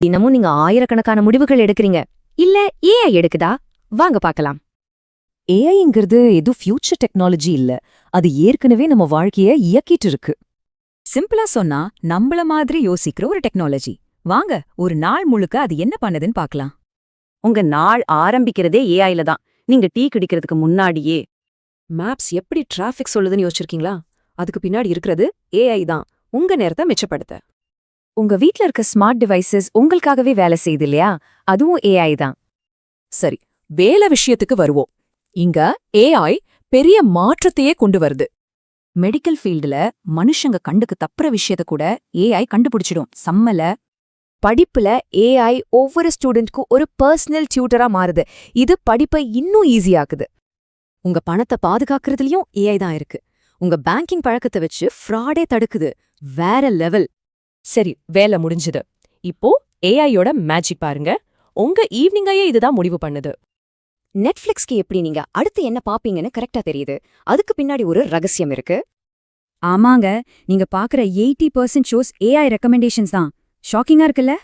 தினமும் நீங்க ஆயிரக்கணக்கான முடிவுகள் எடுக்கிறீங்க. இல்ல ஏஐ எடுக்குதா? வாங்க பார்க்கலாம். ஏஐங்கிறது எதுவும் ஃபியூச்சர் டெக்னாலஜி இல்ல. அது ஏற்கனவே நம்ம வாழ்க்கைய இயக்கிட்டு இருக்கு. சிம்பிளா சொன்னா நம்மள மாதிரி யோசிக்கிற ஒரு டெக்னாலஜி வாங்க ஒரு நாள் முழுக்க அது என்ன பண்ணுதுன்னு பார்க்கலாம். உங்க நாள் ஆரம்பிக்கிறதே ஏஐல தான். நீங்க டீ குடிக்கிறதுக்கு முன்னாடியே மேப்ஸ் எப்படி டிராஃபிக் சொல்லுதுன்னு யோசிச்சிருக்கீங்களா? அதுக்கு பின்னாடி இருக்கிறது ஏஐ தான். உங்க நேரத்தை மிச்சப்படுத்த. உங்க வீட்ல இருக்க ஸ்மார்ட் டிவைசஸ் உங்களுக்காகவே வேலை செய்யுது இல்லையா? அதுவும் ஏஐ தான். சரி வேலை விஷயத்துக்கு வருவோம். இங்க ஏஐ பெரிய மாற்றத்தையே கொண்டு வருது. மெடிக்கல் ஃபீல்டுல மனுஷங்க கண்டுக்கு தப்புற விஷயத்த கூட ஏஐ கண்டுபிடிச்சிடும். சம்மல. படிப்புல ஏஐ ஒவ்வொரு ஸ்டூடெண்ட்க்கும் ஒரு பர்சனல் டியூட்டரா மாறுது. இது படிப்பை இன்னும் ஈஸியாக்குது உங்க பணத்தை பாதுகாக்கிறதுலயும் ஏஐ தான் இருக்கு. உங்க பேங்கிங் பழக்கத்தை வச்சு ஃப்ராடே தடுக்குது. வேற லெவல் சரி வேலை முடிஞ்சுது. இப்போ ஏஐயோட மேஜிக் பாருங்க. உங்க ஈவினிங்கையே இதுதான் முடிவு பண்ணுது. நெட்ஃபிளிக்ஸ்க்கு எப்படி நீங்க அடுத்து என்ன பாப்பீங்கன்னு கரெக்டா தெரியுது. அதுக்கு பின்னாடி ஒரு ரகசியம் இருக்கு. ஆமாங்க. நீங்க பாக்குற eighty percent shows AI recommendations தான். ஷாக்கிங்கா இருக்குல்ல?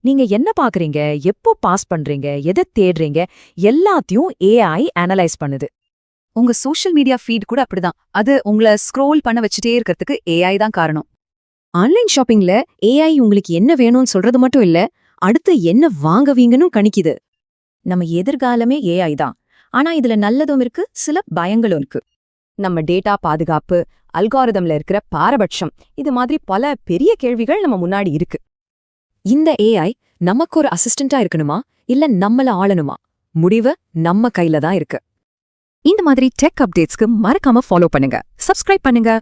நீங்க என்ன பாக்குறீங்க? எப்போ பாஸ் பண்றீங்க? எதை தேடுறீங்க? எல்லாத்தையும் ஏஐ அனலைஸ் பண்ணுது. உங்க சோஷியல் மீடியா ஃபீட் கூட அப்படிதான். அது உங்களை ஸ்க்ரோல் பண்ண வச்சுட்டே இருக்கிறதுக்கு ஏஐ தான் காரணம். ஆன்லைன் ஷாப்பிங்ல ஏஐ உங்களுக்கு என்ன வேணும்னு சொல்றது மட்டும் இல்ல அடுத்து என்ன வாங்குவீங்கன்னு கணிக்குது. நம்ம எதிர்காலமே ஏஐ தான். ஆனா இதுல நல்லதும் இருக்கு சில பயங்களும் இருக்கு. நம்ம டேட்டா பாதுகாப்பு அல்காரிதம்ல இருக்கிற பாரபட்சம் இது மாதிரி பல பெரிய கேள்விகள் நம்ம முன்னாடி இருக்கு. இந்த ஏஐ நமக்கு ஒரு அசிஸ்டண்டா இருக்கணுமா? இல்ல நம்மள ஆளணுமா? முடிவு நம்ம கையில தான் இருக்கு. இந்த மாதிரி டெக் அப்டேட்ஸ்க்கு மறக்காம ஃபாலோ பண்ணுங்க. சப்ஸ்கிரைப் பண்ணுங்க.